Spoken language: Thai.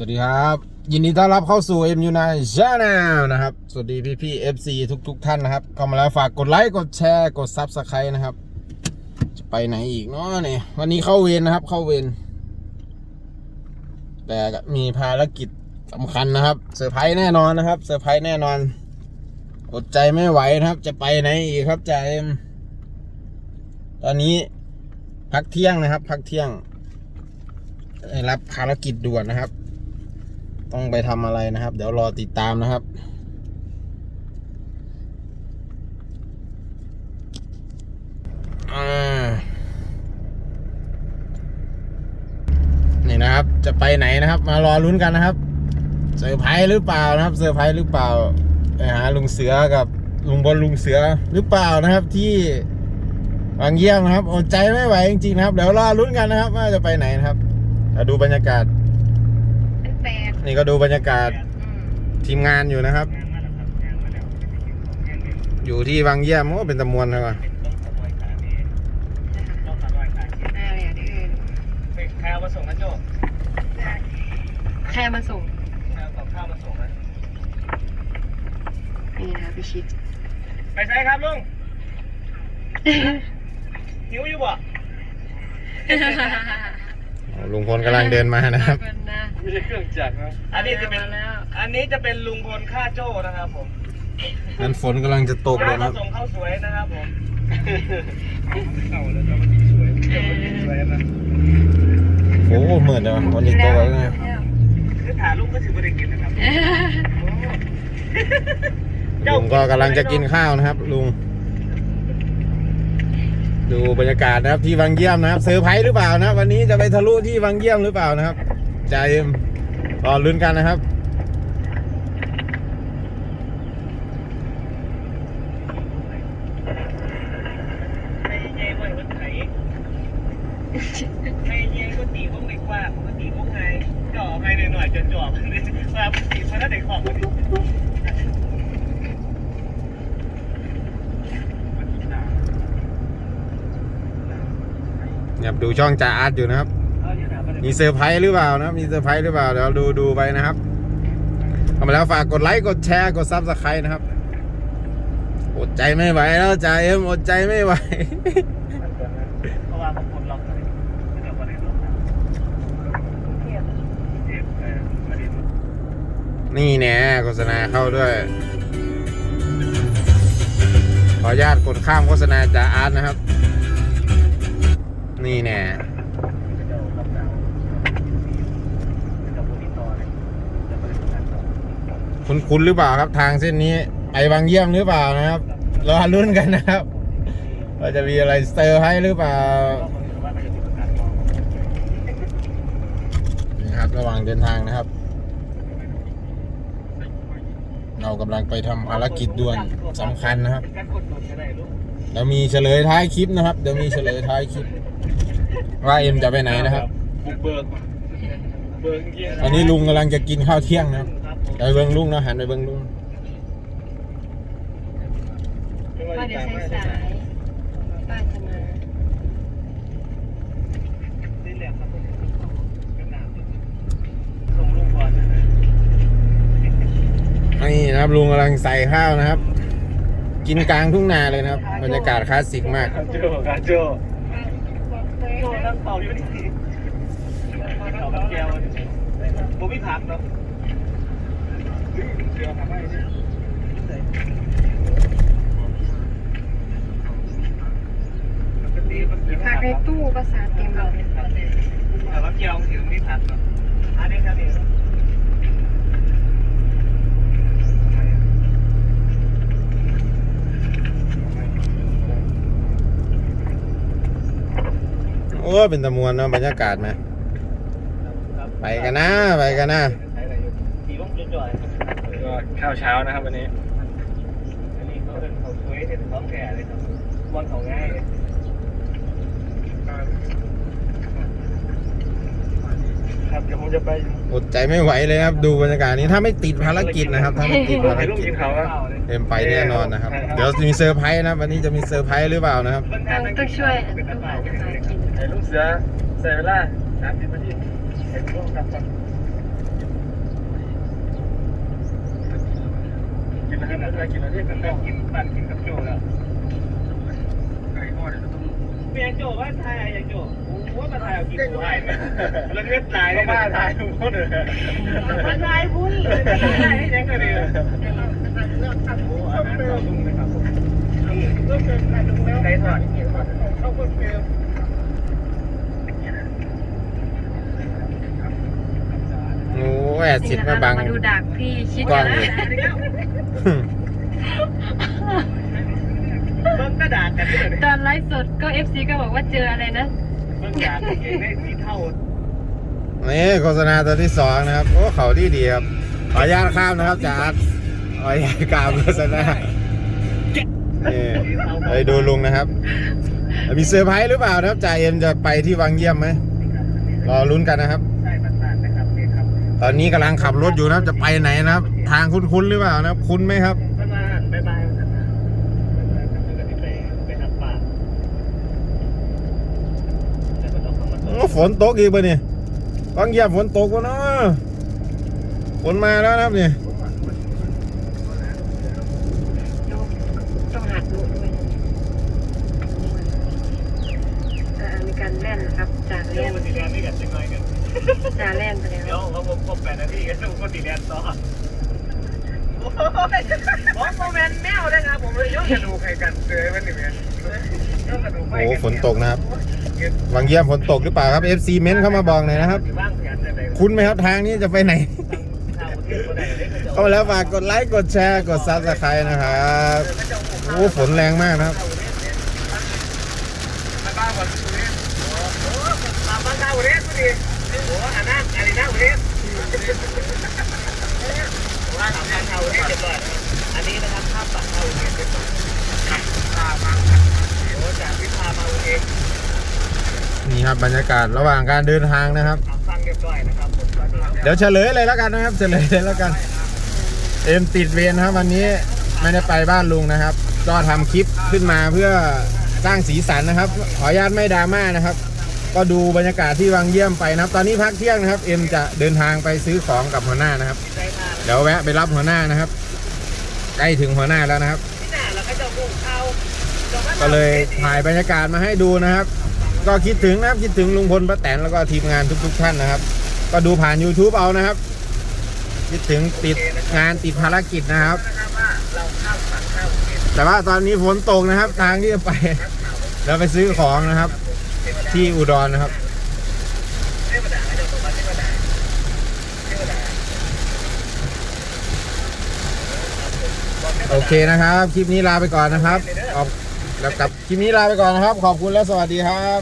สวัสดีครับ ยินดีต้อนรับเข้าสู่ MU n i Channel นะครับ สวัสดีพี่พี่ FC ทุกทุกๆท่านนะครับเข้ามาแล้วฝากกดไลค์กดแชร์กด Subscribe นะครับ จะไปไหนอีกเนาะเนี่ยวันนี้เข้าเวรนะครับ เข้าเวรแต่มีภารกิจสำคัญนะครับเซอร์ไพรส์แน่นอนนะครับเซอร์ไพรส์แน่นอนอดใจไม่ไหวนะครับ จะไปไหนอีกครับจ่าเอ็มตอนนี้พักเที่ยงนะครับ พักเที่ยงได้รับภารกิจด่วนนะครับ ต้องไปทำอะไรนะครับ เดี๋ยวรอติดตามนะครับ นี่นะครับ จะไปไหนนะครับ มารอลุ้นกันนะครับเซอร์ไพรส์หรือเปล่านะครับเซอร์ไพรส์หรือเปล่าไปหาลุงเสือกับลุงบอลลุงเสือหรือเปล่านะครับที่บางเยี่ยมนะครับอดใจไม่ไหวจริงๆนะครับ เดี๋ยวรอลุ้นกันนะครับ ว่าจะไปไหนนะครับเดี๋ยวดูบรรยากาศ นแปดนี่ก็ดูบรรยากาศทีมงานอยู่นะครับ อยู่ที่บางเยี่ยมโอ้เป็นตะมวนนะว่ะอ่าอย่างนี้อื่นใครเอามาส่งนะโจใครเอามาส่งใครเอากับข้าวมาส่งนะนี่นะคะพี่ชิด ไปใช้ครับลุงหิวอยู่บ่ ลุงพลกำลังเดินมานะครับขอณนะไม่ใช่เครื่องจักรนะอันนี้จะเป็นมาแล้วอันนี้จะเป็นลุงพลค่าโจ้นะครับผมนั้นฝนกำลังจะตกเลยมานะครับส่งข้าวสวยนะครับผมเข้าแล้วจะมาดีสวยสวยนะโอ้เหมือนเลยวะวันนี้ตกแล้วนะคือถ่ายรูปก็ถือว่าได้กินนะครับลุงก็กำลังจะกินข้าวนะครับ ลุง ดูบรรยากาศนะครับที่วังเยี่ยมนะครับเซอร์ไพรส์หรือเปล่านะวันนี้จะไปทะลุที่วังเยี่ยมหรือเปล่านะครับ ใจเอ็มรอลุ้นกันนะครับไม่เย่ไว้วันไหนไม่เย่ก็ตีพวกเด็กว่าปกติพวกไงจ่อไปหน่อยๆจนจ่อมันเลยว่าปกติมันน่าเด็กของมัน เนี่ยดูช่องจ่าอาร์ตอยู่นะครับ มีเซอร์ไพรส์หรือเปล่านะครับมีเซอร์ไพรส์หรือเปล่า เดี๋ยวดูดูไปนะครับเข้ามาแล้วฝากกดไลค์ กดแชร์ กดซับสไครต์นะครับ อดใจไม่ไหวแล้วจ่าเอ็มอดใจไม่ไหวเพราะว่าผมคนล็อกเลยไม่ได้วันไหนล็อกนะเทียบเออมาดินี่แน่โฆษณาเข้าด้วย ขออนุญาตกดข้ามโฆษณาจ่าอาร์ตนะครับ นี่แน่จะเนี่ยคุณคุณหรือเปล่าครับทางเส้นนี้ไปบางเยี่ยมหรือเปล่านะครับรอลุ้นกันนะครับว่าจะมีอะไรเซอร์ให้หรือเปล่านี่ครับระหว่างเดินทางนะครับ เรากำลังไปทำภารกิจด่วนสำคัญนะครับการกดลงก็ได้ลูกเดี๋ยวมีเฉลยท้ายคลิปนะครับ เดี๋ยวมีเฉลยท้ายคลิป ว่าเอ็มจะไปไหนนะครับ บุกเบิกเบิกจริงๆตอนนี้ลุงกำลังจะกินข้าวเที่ยงนะครับครับผมไปเบิ้งลุงนะหันไปเบิ้งลุงไม่ว่าว่าจะเดี๋ยวตามสายไม่สายๆป้าจะมานี่แหละครับก็หนาวส่งลูกบอลนะนี่นะครับลุงกำลังใส่ข้าวนะครับ กินกลางทุ่งนาเลยนะครับ บรรยากาศคลาสสิกมาก กาโจ้กาโจ้โจ้ นั่งเป่าอยู่นี่เอากับแก้วผมไม่ผักเนาะเดี๋ยวทำให้ปกติมักในตู้ภาษาเต็มเลยแต่ว่าเกี่ยวถือไม่ผัดเนาะอันนี้ครับนี่โอ้ยเป็นตะมวนเนาะบรรยากาศนะไปกันนะไปกันนะสีวงจ่อยๆก็ข้าวเช้านะครับวันนี้อันนี้เขาเป็นเขาคุยเป็นท้องแก่เลยครับบอลเขาง่ายเลยครับเดี๋ยวผมจะไปอดใจไม่ไหวเลยครับ ดูบรรยากาศนี้ถ้าไม่ติดภารกิจนะครับถ้าไม่ติดภารถ่ายรูปกิจกินเขาครับเอ็มไปแน่นอนนะครับ เดี๋ยวมีเซอร์ไพรส์นะครับวันนี้จะมีเซอร์ไพรส์หรือเปล่านะครับต้องช่วย ไอ้ลูกเสือใส่เวลาน้ำกินมาที่ไอ้พวกกับกับกินอาหารอะไรกินอะไรกันแล้วกินปั่นกินกับโจ้ละไก่ทอดเนี่ยต้องเมียโจ้ว่าทายอย่างโจ้ว่ามาทายกินกูหายไหมแล้วเลือดไหลก็มาทายทุกนเลยมาทายพุ่งเลยไม่ได้ให้ยังกันเลยเลือกทำพุ่งเข้าเฟลนะครับเลือดเป็นการลงแล้วไก่ทอดเข้าเฟล แอดสิทธิ์มาบัง มาดูดักพี่ชิดกว้ากังนเลยนะเบิ่งกระดาษกันด้วยตอนไลฟ์สดก็เอฟซีก็บอกว่าเจออะไรนะ เบิ่งกระดาษเองได้สีเท่านี่โฆษณาตัวที่สองนะครับ โอ้เขาดีดีครับขออนุญาตข้ามนะครับจากอาร์ตขออนุญาตกล่าวโฆษณานี่ไปดูลุงนะครับ มีเซอร์ไพรส์หรือเปล่านะครับจ่าเอ็มจะไปที่วังเยี่ยมไหมรอลุ้นกันนะครับ ตอนนี้กำลังขับรถอยู่นะครับจะไปไหนนะครับ ทางคุ้นๆหรือเปล่านะครับคุ้นไหมครับบ๊ายบาไปไปฝนตกอีกปะเนี่ยวังเยี่ยมฝนตกวะเนาะฝนมาแล้วนะครับเนี่ยต้องหัดดูด้วยอ่ามีการแล่นนะครับ จากเล่น มันดีแลนด์นี่กันจังหน่อยกันจากเล่นไปแล้ว เดี๋ยวเขาบอกครบแปดนาทีกันทุกคนดีแลนด์ต่อโอ้ยผมโมเมนต์แมวเลยครับผมเลยยกกระดูกให้กันเจอมันนี่ไงยกกระดูกโอ้ฝนตกนะครับ วังเยี่ยมฝนตกหรือเปล่าครับ FC เม้นเข้ามาบอกหน่อยนะครับ บ้างแผนจะได้คุ้นไหมครับทางนี้จะไปไหนข้าวเที่ยวก็ได้เลยก็จะเข้ามาแล้วฝากกดไลค์กดแชร์กดซับสไครต์นะครับโอ้ฝนแรงมากนะครับมาบ้านก่อนคุณเนี่ยโอ้โหมาบ้านข้าวเรสพอดีโอ้โหอันนั้นอันนี้นะเรสว่าทำงานข้าวเรสเรียบร้อยอันนี้นะครับภาพปักข้าวเรสเรียบร้อยพามาโอ้จากวิพามาเองนี่ครับบรรยากาศระหว่างการเดินทางนะครับเรียบร้อยนะครับ เดี๋ยวเฉลยเลยแล้วกันนะครับ เฉลยเลยแล้วกัน เอ็มติดเวรนะครับ วันนี้ไม่ได้ไปบ้านลุงนะครับ ก็ทำคลิปขึ้นมาเพื่อสร้างสีสันนะครับ ขออนุญาตไม่ดราม่านะครับ ก็ดูบรรยากาศที่วังเยี่ยมไปนะครับ ตอนนี้พักเที่ยงนะครับ เอ็มจะเดินทางไปซื้อของกับหัวหน้านะครับใจมากเดี๋ยวแวะไปรับหัวหน้านะครับ ใกล้ถึงหัวหน้าแล้วนะครับที่หน้าเราก็จะพุ่งเข้าก็เลยถ่ายบรรยากาศมาให้ดูนะครับ ก็คิดถึงนะครับคิดถึงลุงพลป้าแตนแล้วก็ทีมงานทุก ๆ ท่านนะครับ ก็ดูผ่าน YouTube เอานะครับ คิดถึงติดงานติดภารกิจนะครับนะครับว่าเราข้ามฝั่งข้ามเขตแต่ว่าตอนนี้ฝนตกนะครับ ทางที่จะไปเราไปซื้อของนะครับ ที่อุดรนะครับ โอเคนะครับ คลิปนี้ลาไปก่อนนะครับขอบแล้วกับคลิปนี้ลาไปก่อนนะครับ ขอบคุณและสวัสดีครับ